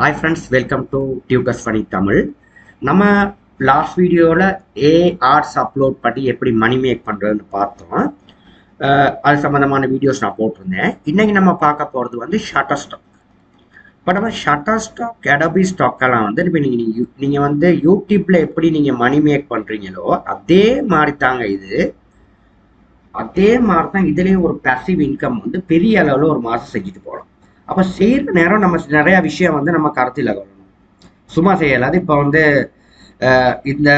Hi friends welcome to Dukes funny Tamil நம்ம last வீடியோவில் ஏ arts upload பண்ணி எப்படி மணி மேக் பண்ணுறதுன்னு பார்த்தோம். அது சம்மந்தமான வீடியோஸ் நான் போட்டிருந்தேன். இன்றைக்கி நம்ம பார்க்க போகிறது வந்து ஷட்டர் ஸ்டாக் இப்போ நம்ம ஷட்டர் ஸ்டாக் அடபி ஸ்டாக்கெல்லாம் வந்து இப்போ நீங்கள் நீங்கள் வந்து யூடியூப்பில் எப்படி நீங்கள் மணி மேக் பண்ணுறீங்களோ அதே மாதிரி தாங்க இது. அதே மாதிரி தான் இதுலேயும் ஒரு பேசிவ் இன்கம் வந்து பெரிய அளவில் ஒரு மாதம் செஞ்சுட்டு போகலாம். அப்போ செய்கிற நேரம் நம்ம நிறையா விஷயம் வந்து நம்ம கருத்தில் கொள்ளணும். சும்மா செய்யலாது இப்போ வந்து இந்த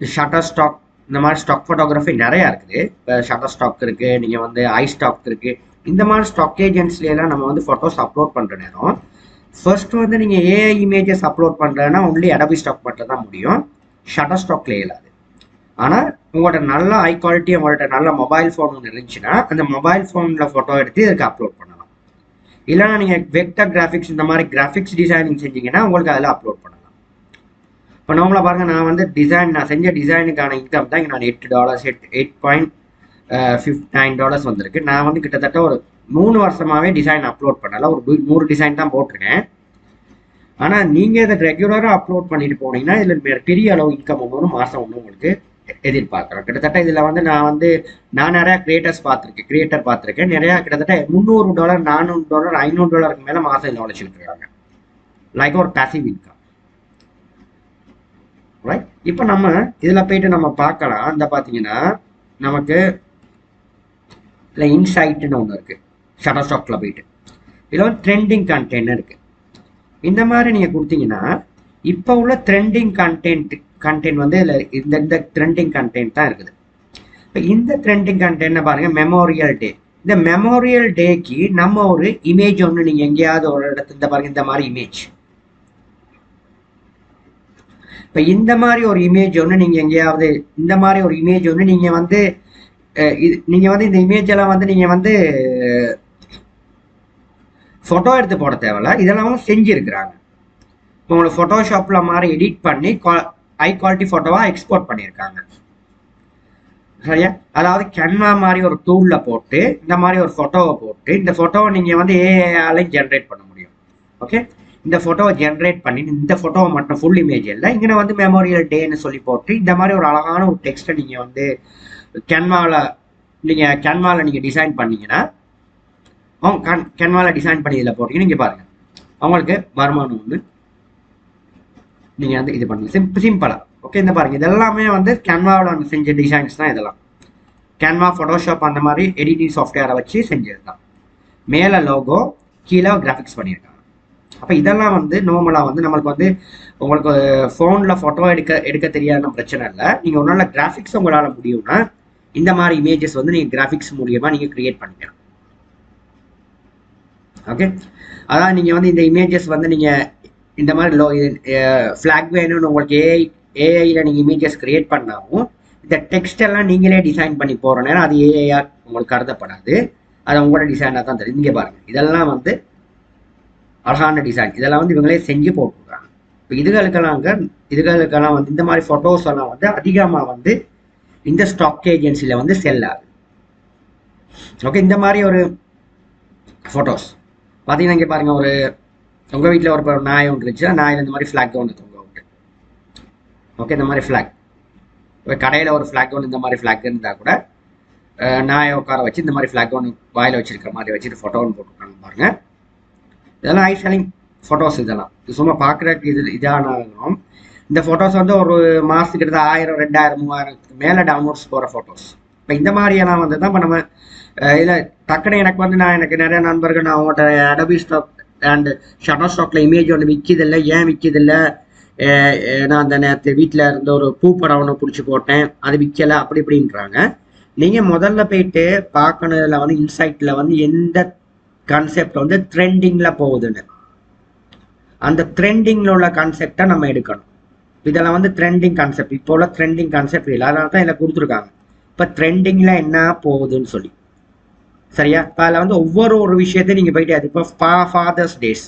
ஷட்டர் ஸ்டாக் இந்த மாதிரி ஸ்டாக் ஃபோட்டோகிராஃபி நிறையா இருக்குது. இப்போ ஷட்டர் ஸ்டாக் இருக்குது நீங்கள் வந்து ஐ ஸ்டாக் இருக்குது இந்த மாதிரி ஸ்டாக் ஏஜென்ட்ஸ்லாம் நம்ம வந்து ஃபோட்டோஸ் அப்லோட் பண்ணுற நேரம். ஃபர்ஸ்ட் வந்து நீங்கள் ஏஐ இமேஜஸ் அப்லோட் பண்ணுறதுனா ஒன்லி அடபி ஸ்டாக் மட்டும் தான் முடியும். ஷட்டர் ஸ்டாக்ல இயலாது ஆனால் உங்கள்கிட்ட நல்ல ஹை குவாலிட்டி உங்கள்கிட்ட நல்ல மொபைல் ஃபோன் ஒன்று இருந்துச்சுன்னா அந்த மொபைல் ஃபோனில் ஃபோட்டோ எடுத்து இதுக்கு அப்லோட் பண்ணலாம் இல்லைன்னா நீங்கள் வெக்டர் கிராஃபிக்ஸ் இந்த மாதிரி கிராஃபிக்ஸ் டிசைனிங் செஞ்சீங்கன்னா உங்களுக்கு அதில் அப்லோட் பண்ணலாம். இப்போ நார்மலாக பாருங்கள் நான் வந்து டிசைன் நான் செஞ்ச டிசைனுக்கான இன்கம் தான் இங்கே நான் எட்டு dollars eight eight point fifty nine dollars வந்திருக்கு. நான் வந்து கிட்டத்தட்ட ஒரு மூணு வருஷமாகவே டிசைன் அப்லோட் பண்ணல. ஒரு நூறு டிசைன் தான் போட்டிருக்கேன். ஆனால் நீங்கள் இதை ரெகுலராக அப்லோட் பண்ணிட்டு போனீங்கன்னா இதில் பெரிய அளவு இன்கம் ஒன்று மாதம் ஒன்று உங்களுக்கு. எதிர்பார்க்குறோம். கிட்டத்தட்ட இதில் வந்து நான் வந்து நான் நிறையா கிரியேட்டர்ஸ் பார்த்துருக்கேன் கிரியேட்டர் பார்த்துருக்கேன். நிறையா கிட்டத்தட்ட முந்நூறு டாலர் நானூறு டாலர் ஐநூறு டாலருக்கு மேலே மாதம் இதில் உழைச்சிட்டு இருக்காங்க லைக் ஒரு பேசிவ் இன்கம் ரைட் இப்போ நம்ம இதில் போயிட்டு நம்ம பார்க்கலாம். இந்த பார்த்தீங்கன்னா நமக்கு இல்லை இன்சைட்டுன்னு ஒன்று இருக்குது ஷட்டர் ஸ்டாக்ல போயிட்டு. இதில் வந்து ட்ரெண்டிங் கண்டென்ட் இருக்குது இந்த மாதிரி நீங்கள் கொடுத்தீங்கன்னா இப்போ உள்ள ட்ரெண்டிங் கண்டென்ட்டு கண்டென்ட் வந்து இதில் இந்த இந்த ட்ரெண்டிங் கண்டென்ட் தான் இருக்குது. இப்போ இந்த ட்ரெண்டிங் கண்டென்ட்னு பாருங்க மெமோரியல் டே இந்த மெமோரியல் டேக்கு நம்ம ஒரு இமேஜ் ஒன்று நீங்கள் எங்கேயாவது ஒரு இடத்துல இந்த பாருங்க இந்த மாதிரி இமேஜ் இப்போ இந்த மாதிரி ஒரு இமேஜ் ஒன்று நீங்கள் எங்கேயாவது இந்த மாதிரி ஒரு இமேஜ் ஒன்று நீங்கள் வந்து இது நீங்கள் வந்து இந்த இமேஜ் எல்லாம் வந்து நீங்கள் வந்து ஃபோட்டோ எடுத்து போட தேவையில்ல. இதெல்லாம் செஞ்சுருக்கிறாங்க. இப்போ உங்களுக்கு ஃபோட்டோஷாப்பில் மாதிரி எடிட் பண்ணி ஹை குவாலிட்டி ஃபோட்டோவாக எக்ஸ்போர்ட் பண்ணியிருக்காங்க. சரியா? அதாவது கேன்வா மாதிரி ஒரு டூலில் போட்டு இந்த மாதிரி ஒரு ஃபோட்டோவை போட்டு இந்த ஃபோட்டோவை நீங்கள் வந்து ஏஐயாலையும் ஜென்ரேட் பண்ண முடியும். ஓகே இந்த ஃபோட்டோவை ஜென்ரேட் பண்ணி இந்த ஃபோட்டோவை மட்டும் ஃபுல் இமேஜ் இல்லை இங்கே வந்து மெமோரியல் டேன்னு சொல்லி போட்டு இந்த மாதிரி ஒரு அழகான ஒரு டெக்ஸ்ட்டை நீங்கள் வந்து கேன்வாவில் நீங்கள் கேன்வாவில் நீங்கள் டிசைன் பண்ணீங்கன்னா அவங்க கன் கேன்வாவில் டிசைன் பண்ணி இதில் போட்டீங்கன்னா நீங்கள் பாருங்கள் அவங்களுக்கு வருமானம் வந்து நீங்கள் வந்து இது பண்ணலாம். சிம் சிம்பிளாக ஓகே இந்த பாருங்க. இதெல்லாமே வந்து கேன்வாவில் செஞ்ச டிசைன்ஸ் தான் இதெல்லாம். கேன்வா ஃபோட்டோஷாப் அந்த மாதிரி எடிட்டிங் சாஃப்ட்வேரை வச்சு செஞ்சது தான் மேலே லோகோ கீழே கிராஃபிக்ஸ் பண்ணியிருக்காங்க. அப்போ இதெல்லாம் வந்து நார்மலாக வந்து நம்மளுக்கு வந்து உங்களுக்கு ஃபோனில் ஃபோட்டோ எடுக்க எடுக்க தெரியாத பிரச்சனை இல்லை. நீங்கள் ஒன்றால் கிராஃபிக்ஸ் உங்களால் முடியும்னா இந்த மாதிரி இமேஜஸ் வந்து நீங்கள் கிராஃபிக்ஸ் மூலியமாக நீங்கள் க்ரியேட் பண்ணிக்கலாம். ஓகே அதான் நீங்கள் வந்து இந்த இமேஜஸ் வந்து நீங்கள் இந்த மாதிரி லோ ஃப்ளாக் eh, வேணும்னு உங்களுக்கு ஏஐ ஏஐயில் நீங்கள் இமேஜஸ் க்ரியேட் பண்ணாலும் இந்த டெக்ஸ்ட் எல்லாம் நீங்களே டிசைன் பண்ணி போகிற நேரம் அது ஏஐயாக உங்களுக்கு கருதப்படாது. அது உங்களோட டிசைனாக தான் தெரியும். இங்கே பாருங்கள் இதெல்லாம் வந்து அழகான டிசைன் இதெல்லாம் வந்து இவங்களே செஞ்சு போட்டுருக்காங்க. இப்போ இதுகளுக்கெல்லாம் இதுகளுக்கெல்லாம் வந்து இந்த மாதிரி ஃபோட்டோஸ் எல்லாம் வந்து அதிகமாக வந்து இந்த ஸ்டாக் ஏஜென்சியில் வந்து செல் ஆகுது. ஓகே இந்த மாதிரி ஒரு ஃபோட்டோஸ் பார்த்தீங்கன்னா இங்கே பாருங்கள் ஒரு உங்கள் வீட்டில் ஒரு நாய் ஒன்று இருந்துச்சுன்னா நாயில் இந்த மாதிரி ஃப்ளாக் ஒன்று தொங்க விட்டு ஓகே இந்த மாதிரி ஃப்ளாக் இப்போ கடையில் ஒரு ஃப்ளாக் ஒன்று இந்த மாதிரி ஃப்ளாக் இருந்தால் கூட நாயை உட்கார வச்சு இந்த மாதிரி ஃப்ளாக் ஒன்று வாயில் வச்சிருக்கிற மாதிரி வச்சுட்டு ஃபோட்டோ ஒன்று போட்டுருக்காங்க பாருங்க. இதெல்லாம் ஐ செல்லிங் ஃபோட்டோஸ் இதெல்லாம். இது சும்மா பார்க்குறதுக்கு இது இதானாலும் இந்த ஃபோட்டோஸ் வந்து ஒரு மாதத்துக்கு கிட்ட ஆயிரம் ரெண்டாயிரம் மூவாயிரத்துக்கு மேலே டவுன்லோட்ஸ் போகிற ஃபோட்டோஸ் இப்போ இந்த மாதிரியெல்லாம் வந்து தான் இப்போ நம்ம இதில் டக்குனு எனக்கு வந்து நான் எனக்கு நிறைய நண்பர்கள் நான் அவங்கள்ட்ட அடபி ஸ்டாக் அண்ட் ஷட்டர் ஸ்டாக்ல இமேஜ் ஒன்று விற்கிதில்லை ஏன் விற்கிதில்லை நான் அந்த நேரத்து வீட்டில் இருந்த ஒரு பூ படம் ஒன்று பிடிச்சி போட்டேன். அது விற்கலை அப்படி இப்படின்றாங்க. நீங்கள் முதல்ல போயிட்டு பார்க்கணுதுல வந்து இன்சைட்டில் வந்து எந்த கான்செப்ட் வந்து ட்ரெண்டிங்கில் போகுதுன்னு. அந்த ட்ரெண்டிங்கில் உள்ள கான்செப்டை நம்ம எடுக்கணும். இதெல்லாம் வந்து ட்ரெண்டிங் கான்செப்ட் இப்போ உள்ள ட்ரெண்டிங் கான்செப்ட் இல்லை அதனால தான் இதில் கொடுத்துருக்காங்க. இப்போ ட்ரெண்டிங்கில் என்ன போகுதுன்னு சொல்லி. சரியா? இப்போ அதில் வந்து ஒவ்வொரு ஒரு விஷயத்தையும் நீங்கள் போயிட்டே அது இப்போ ஃபா ஃபாதர்ஸ் டேஸ்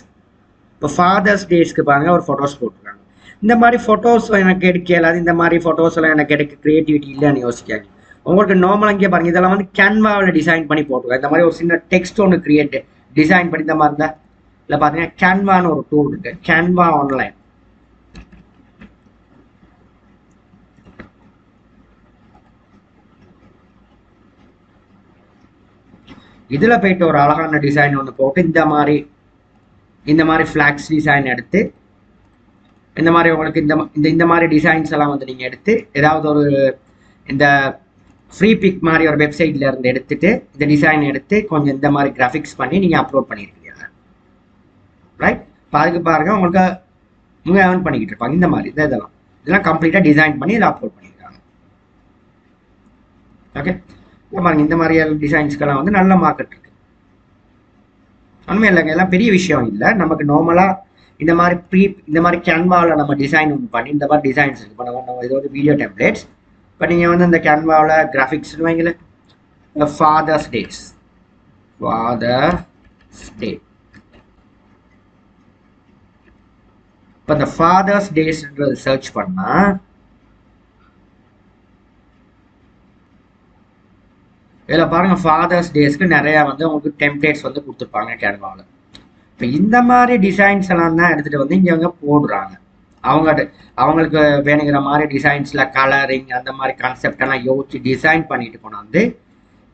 இப்போ ஃபாதர்ஸ் டேஸ்க்கு பாருங்கள் ஒரு ஃபோட்டோஸ் போட்டிருக்காங்க. இந்த மாதிரி ஃபோட்டோஸ் எனக்கு எடுக்க இயலாது. இந்த மாதிரி ஃபோட்டோஸ் எல்லாம் எனக்கு எடுக்க க்ரியேட்டிவிட்டி இல்லைன்னு யோசிக்காங்க உங்களுக்கு நார்மலாக இங்கே பாருங்க இதெல்லாம் வந்து கேன்வாவில் டிசைன் பண்ணி போட்டிருக்காங்க. இந்த மாதிரி ஒரு சின்ன டெக்ஸ்ட் ஒன்று கிரியேட் டிசைன் பண்ணி இந்த மாதிரி இருந்தால் இல்லை பார்த்தீங்கன்னா கேன்வான்னு ஒரு டூல் இருக்குது கேன்வா ஆன்லைன் இதுல போயிட்டு ஒரு அழகான டிசைன் ஒன்று போட்டு இந்த மாதிரி இந்த மாதிரி ஃபிளாக்ஸ் டிசைன் எடுத்து இந்த மாதிரி உங்களுக்கு இந்த இந்த இந்த மாதிரி டிசைன்ஸ் எல்லாம் வந்து நீங்கள் எடுத்து ஏதாவது ஒரு இந்த ஃப்ரீ பிக் மாதிரி ஒரு வெப்சைட்ல இருந்து எடுத்துட்டு இந்த டிசைன் எடுத்து கொஞ்சம் இந்த மாதிரி கிராஃபிக்ஸ் பண்ணி நீங்கள் அப்லோட் பண்ணியிருக்கீங்க ரைட் பாருங்க பாருங்க உங்களுக்கு உங்க ஏர்ன் பண்ணிக்கிட்டு இருப்பாங்க இந்த மாதிரி இந்த இதெல்லாம் இதெல்லாம் கம்ப்ளீட்டாக டிசைன் பண்ணி இதை அப்லோட் பண்ணி ஓகே பாருங்க இந்த மாதிரியான டிசைன்ஸ்க்கெல்லாம் வந்து நல்ல மார்க்கெட் இருக்கு. உண்மை இல்லைங்க எல்லாம் பெரிய விஷயம் இல்லை. நமக்கு நார்மலா இந்த மாதிரி ப்ரீ இந்த மாதிரி கேன்வாவில் நம்ம டிசைன் ஒன்று பண்ணி இந்த மாதிரி டிசைன்ஸ் இருக்கு. இப்போ நம்ம இது வந்து வீடியோ டெம்ப்ளேட்ஸ் இப்போ நீங்கள் வந்து இந்த கேன்வாவில் கிராஃபிக்ஸ்னு வைங்களேன். ஃபாதர்ஸ் டேஸ் ஃபாதர்ஸ் டே இப்போ இந்த ஃபாதர்ஸ் டேஸ்ன்றது சர்ச் பண்ணால் இதில் பாருங்கள் ஃபாதர்ஸ் டேஸ்க்கு நிறையா வந்து உங்களுக்கு டெம்ப்ளேட்ஸ் வந்து கொடுத்துருப்பாங்க கேன்வாவில் இப்போ இந்த மாதிரி டிசைன்ஸ் எல்லாம் தான் எடுத்துகிட்டு வந்து இங்கே அவங்க போடுறாங்க. அவங்க அவங்களுக்கு வேணுங்கிற மாதிரி டிசைன்ஸில் கலரிங் அந்த மாதிரி கான்செப்டெல்லாம் யோசிச்சு டிசைன் பண்ணிட்டு கொண்டாந்து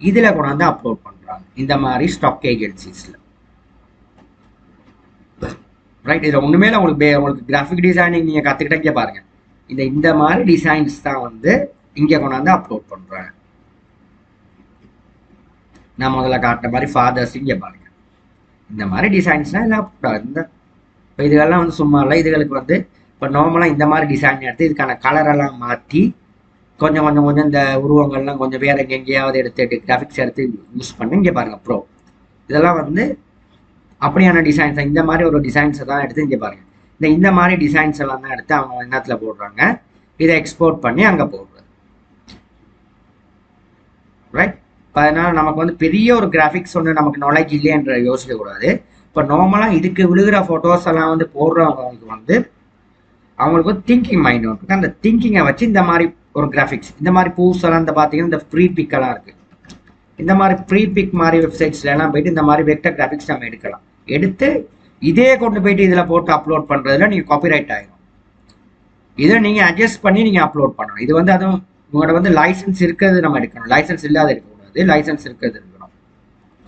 இதில் கொண்டாந்து அப்லோட் பண்ணுறாங்க இந்த மாதிரி ஸ்டாக் ஏஜென்சிஸில் ரைட் இதில் ஒன்றுமே இல்லை உங்களுக்கு உங்களுக்கு கிராஃபிக் டிசைனிங் நீங்கள் கற்றுக்கிட்டே பாருங்கள் இந்த இந்த மாதிரி டிசைன்ஸ் தான் வந்து இங்கே கொண்டாந்து அப்லோட் பண்ணுறாங்க நான் முதல்ல காட்டுற மாதிரி ஃபாதர்ஸ் இங்கே பாருங்க. இந்த மாதிரி டிசைன்ஸ்லாம் எல்லாம் இந்த இப்போ இதுகள்லாம் வந்து சும்மா இல்லை. இதுகளுக்கு வந்து இப்போ நார்மலாக இந்த மாதிரி டிசைன் எடுத்து இதுக்கான கலரெல்லாம் மாற்றி கொஞ்சம் கொஞ்சம் கொஞ்சம் இந்த உருவங்கள்லாம் கொஞ்சம் வேறு எங்கே எங்கேயாவது எடுத்து கிராஃபிக்ஸ் எடுத்து யூஸ் பண்ணி. இங்கே பாருங்கள் ப்ரோ இதெல்லாம் வந்து அப்படியான டிசைன்ஸ் இந்த மாதிரி ஒரு டிசைன்ஸை தான் எடுத்து இங்கே பாருங்கள் இந்த இந்த மாதிரி டிசைன்ஸ் எல்லாம் தான் எடுத்து அவங்க என்னத்துல போடுறாங்க. இதை எக்ஸ்போர்ட் பண்ணி அங்கே போடுறது ரைட் இப்போ அதனால நமக்கு வந்து பெரிய ஒரு கிராஃபிக்ஸ் ஒன்று நமக்கு நாலேஜ் இல்லைன்ற யோசிக்க கூடாது. இப்போ நார்மலாக இதுக்கு விழுகிற ஃபோட்டோஸ் எல்லாம் வந்து போடுறவங்களுக்கு வந்து அவங்களுக்கு வந்து திங்கிங் மைண்ட் ஒன்று இருக்கு. அந்த திங்கிங்கை வச்சு இந்த மாதிரி ஒரு கிராஃபிக்ஸ் இந்த மாதிரி பூஸ் எல்லாம் இந்த பார்த்தீங்கன்னா இந்த ஃப்ரீ பிக்கெல்லாம் இருக்குது இந்த மாதிரி ஃப்ரீ பிக் மாதிரி வெப்சைட்ஸ்லாம் போயிட்டு இந்த மாதிரி வெக்டர் கிராஃபிக்ஸ் நம்ம எடுக்கலாம். எடுத்து இதே கொண்டு போயிட்டு இதில் போட்டு அப்லோட் பண்ணுறதுல நீங்கள் காப்பிரைட் ஆகிடும் இதை நீங்கள் அட்ஜஸ்ட் பண்ணி நீங்கள் அப்லோட் பண்ணணும். இது வந்து அதுவும் உங்களோட வந்து லைசன்ஸ் இருக்கிறது நம்ம எடுக்கணும். லைசன்ஸ் இல்லாத இருக்குது லைசன்ஸ் இருக்கிறது இருக்கணும்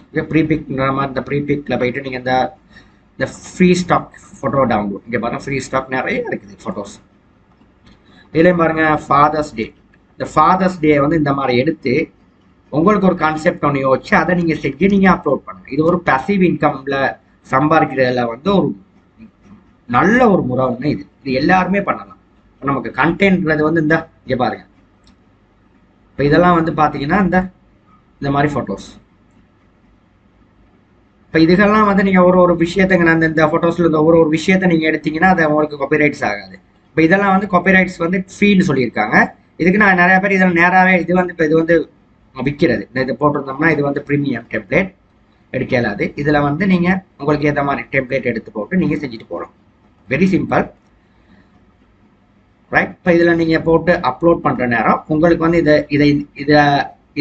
இங்கே ப்ரீபிக் மாதிரி இந்த ப்ரீபிக்ல போயிட்டு நீங்கள் இந்த இந்த ஃப்ரீ ஸ்டாக் ஃபோட்டோ டவுன்லோட் இங்கே பாருங்க ஃப்ரீ ஸ்டாக் நிறைய இருக்குது ஃபோட்டோஸ் இதுலேயும் பாருங்க ஃபாதர்ஸ் டே இந்த ஃபாதர்ஸ் டே வந்து இந்த மாதிரி எடுத்து உங்களுக்கு ஒரு கான்செப்ட் ஒன்று யோசிச்சு அதை நீங்கள் செஞ்சு நீங்கள் அப்லோட் பண்ணுங்கள் இது ஒரு பசிவ் இன்கம்ல சம்பாதிக்கிறதுல வந்து ஒரு நல்ல ஒரு முறை ஒன்று இது. இது எல்லாருமே பண்ணலாம். நமக்கு கண்டென்ட்ன்றது வந்து இந்த இங்கே பாருங்க. இப்போ இதெல்லாம் வந்து பார்த்தீங்கன்னா இந்த இந்த மாதிரி ஃபோட்டோஸ் இப்போ இதுகெல்லாம் வந்து நீங்கள் ஒரு ஒரு விஷயத்தை நான் இந்த ஃபோட்டோஸில் இந்த ஒரு ஒரு விஷயத்தை நீங்கள் எடுத்தீங்கன்னா அது உங்களுக்கு காப்பிரைட்ஸ் ஆகாது. இப்போ இதெல்லாம் வந்து காப்பிரைட்ஸ் வந்து ஃப்ரீன்னு சொல்லியிருக்காங்க. இதுக்கு நான் நிறைய பேர் இதில் நேராகவே இது வந்து இப்போ இது வந்து விற்கிறது இந்த இது போட்டிருந்தோம்னா இது வந்து ப்ரீமியம் டெம்ப்ளேட் எடுக்க இயலாது இதில் வந்து நீங்கள் உங்களுக்கு ஏற்ற மாதிரி டெம்ப்ளேட் எடுத்து போட்டு நீங்கள் செஞ்சுட்டு போகலாம். வெரி சிம்பிள் ரைட் இப்போ இதில் நீங்கள் போட்டு அப்லோட் பண்ணுற நேரம் உங்களுக்கு வந்து இதை இதை இதை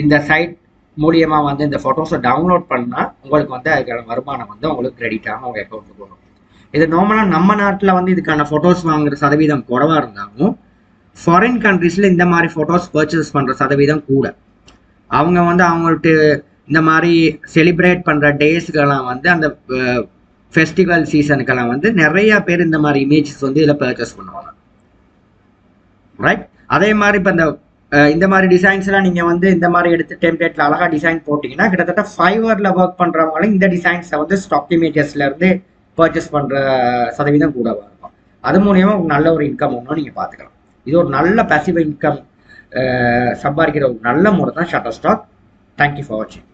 இந்த சைட் மூலியமா வந்து இந்த ஃபோட்டோஸை டவுன்லோட் பண்ணால் உங்களுக்கு வந்து அதுக்கான வருமானம் வந்து உங்களுக்கு கிரெடிட் ஆகும் உங்கள் அக்கௌண்ட்டுக்கு வரும் இது நார்மலாக நம்ம நாட்டில் வந்து இதுக்கான ஃபோட்டோஸ் வாங்குற சதவீதம் குறவாக இருந்தாலும் ஃபாரின் கண்ட்ரீஸில் இந்த மாதிரி ஃபோட்டோஸ் பர்ச்சேஸ் பண்ணுற சதவீதம் கூட. அவங்க வந்து அவங்கள்ட்ட இந்த மாதிரி செலிப்ரேட் பண்ணுற டேஸ்க்கெல்லாம் வந்து அந்த ஃபெஸ்டிவல் சீசனுக்கெல்லாம் வந்து நிறைய பேர் இந்த மாதிரி இமேஜஸ் வந்து இதில் பர்ச்சேஸ் பண்ணுவாங்க. ரைட் அதே மாதிரி இப்போ இந்த இந்த மாதிரி டிசைன்ஸ்லாம் நீங்கள் வந்து இந்த மாதிரி எடுத்து டெம்ப்ளேட்டில் அழகா டிசைன் போட்டிங்கன்னா கிட்டத்தட்ட ஃபைவரில் ஒர்க் பண்ணுறவங்களும் இந்த டிசைன்ஸை வந்து ஸ்டாக் இமேஜஸ்ல இருந்து பர்ச்சேஸ் பண்ணுற சதவீதம் கூட இருக்கும் அது மூலியமாக உங்களுக்கு நல்ல ஒரு இன்கம் ஒன்றும் நீங்கள் பார்த்துக்கலாம் இது ஒரு நல்ல பேசிவ் இன்கம் சம்பாதிக்கிற ஒரு நல்ல முறை தான் ஷட்டர் ஸ்டாக் தேங்க்யூ ஃபார் வாட்சிங்